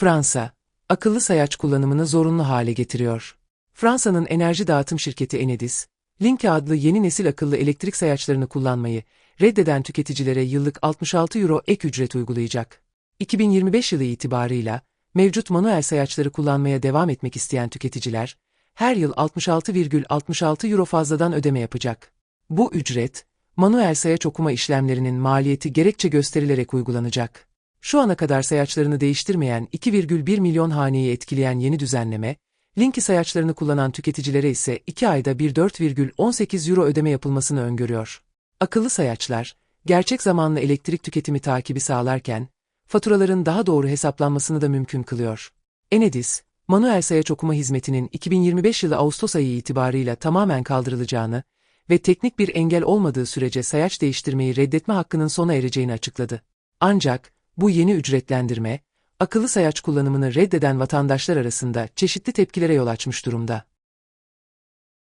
Fransa, akıllı sayaç kullanımını zorunlu hale getiriyor. Fransa'nın enerji dağıtım şirketi Enedis, Linke adlı yeni nesil akıllı elektrik sayaçlarını kullanmayı reddeden tüketicilere yıllık 66 euro ek ücret uygulayacak. 2025 yılı itibarıyla mevcut manuel sayaçları kullanmaya devam etmek isteyen tüketiciler, her yıl 66,66 euro fazladan ödeme yapacak. Bu ücret, manuel sayaç okuma işlemlerinin maliyeti gerekçe gösterilerek uygulanacak. Şu ana kadar sayaçlarını değiştirmeyen 2,1 milyon haneyi etkileyen yeni düzenleme, Linki sayaçlarını kullanan tüketicilere ise 2 ayda bir 4,18 euro ödeme yapılmasını öngörüyor. Akıllı sayaçlar, gerçek zamanlı elektrik tüketimi takibi sağlarken, faturaların daha doğru hesaplanmasını da mümkün kılıyor. Enedis, manuel sayaç okuma hizmetinin 2025 yılı Ağustos ayı itibarıyla tamamen kaldırılacağını ve teknik bir engel olmadığı sürece sayaç değiştirmeyi reddetme hakkının sona ereceğini açıkladı. Ancak, bu yeni ücretlendirme, akıllı sayaç kullanımını reddeden vatandaşlar arasında çeşitli tepkilere yol açmış durumda.